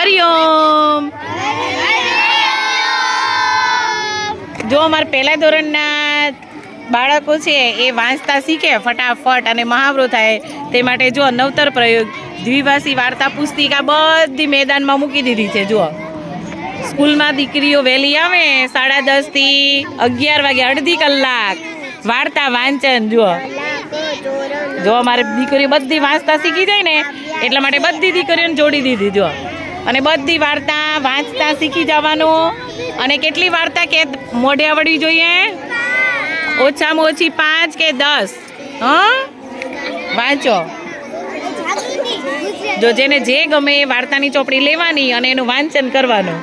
હરિઓમ જો અમારા પહેલા ધોરણના બાળકો છે, એ વાંચતા શીખે ફટાફટ અને મહાવરો થાય. તે માટે જો નવતર પ્રયોગ. દ્વિભાષી વાર્તા પુસ્તિકા બધી મેદાનમાં મૂકી દીધી છે, જુઓ. સ્કૂલમાં દીકરીઓ વહેલી આવે સાડા દસથી અગિયાર વાગે અડધી કલાક. વાર્તા વાંચન, જુઓ. જો અમારે દીકરીઓ બધી વાંચતા શીખી જાય ને, એટલા માટે બધી દીકરીઓને જોડી દીધી જો અને બધી વાર્તા વાંચતા શીખી જવાનું. અને કેટલી વાર્તા કે મોઢે આવડવી જોઈએ? ઓછામાં ઓછી પાંચ કે દસ. હા? વાંચો. જો જેને જે ગમે એ વાર્તાની ચોપડી લેવાની અને એનું વાંચન કરવાનું.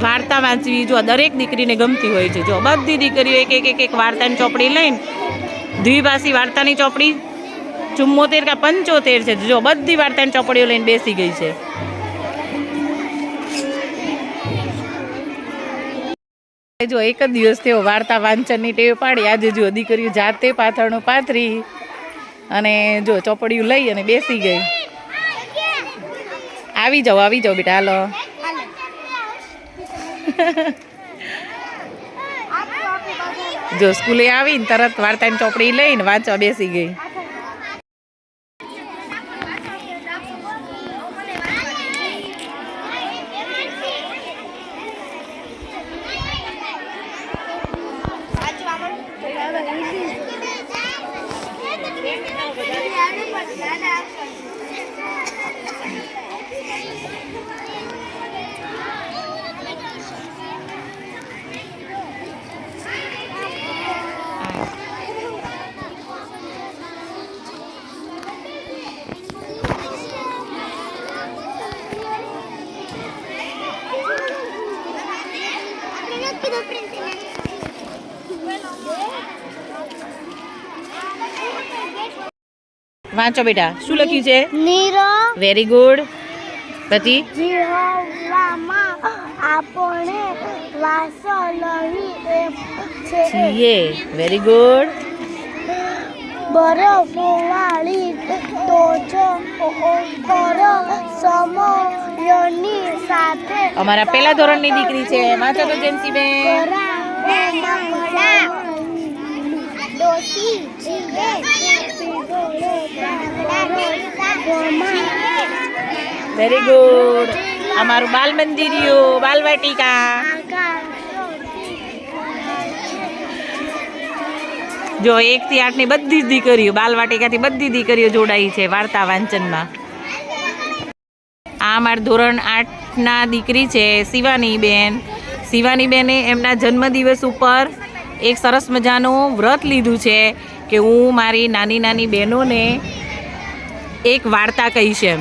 વાર્તા વાંચવી જો દરેક દીકરીને ગમતી હોય છે. જો બધી દીકરીઓ એક એક એક વાર્તાની ચોપડી લઈને દ્વિભાષી વાર્તાની ચોપડી ચુમ્મોતેર કા પંચોતેર છે. જો બધી વાર્તાની ચોપડીઓ લઈને બેસી ગઈ છે. જો એક જ દિવસ તેઓ વાર્તા વાંચનની ટેવ પાડી. આજે જો દીકરીઓ જાતે પાથરણું પાથરી અને જો ચોપડીયું લઈ અને બેસી ગઈ. આવી જાઓ આવી જાઓ બેટા હાલો. જો સ્કૂલે આવીને તરત વાર્તાની ચોપડી લઈને વાંચવા બેસી ગઈ. વાંચો બેટા શું લખ્યું છે? નીરો. વેરી ગુડ પ્રતિ જીવવામાં આપણે વાસો લહી છીએ વેરી ગુડ બરફ વાળી તો છો. સાથે અમારા પહેલા ધોરણની દીકરી છે. વાંચો તો ડોસી વેરી ગુડ અમારું બાલ મંદિરિયું બાલવાટિકા. જો એક થી આઠની બધી જ દીકરીઓ, બાલવાટિકાથી બધી દીકરીઓ જોડાઈ છે વાર્તા વાંચનમાં. આ મારા ધોરણ આઠના દીકરી છે શિવાની બેન શિવાની બેને એમના જન્મદિવસ ઉપર એક સરસ મજાનું વ્રત લીધું છે કે હું મારી નાની નાની બહેનોને એક વાર્તા કહીશ એમ.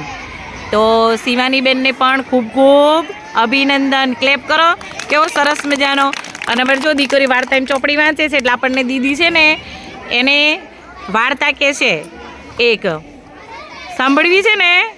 તો શિવાની બેનને પણ ખૂબ ખૂબ અભિનંદન. ક્લેપ કરો, કેવો સરસ મજાનો. અને અમારે જો દીકરી વાર્તા એમ ચોપડી વાંચે છે, એટલે આપણને દીદી છે ને, એને વાર્તા કહે છે, એક. સાંભળવી છે ને?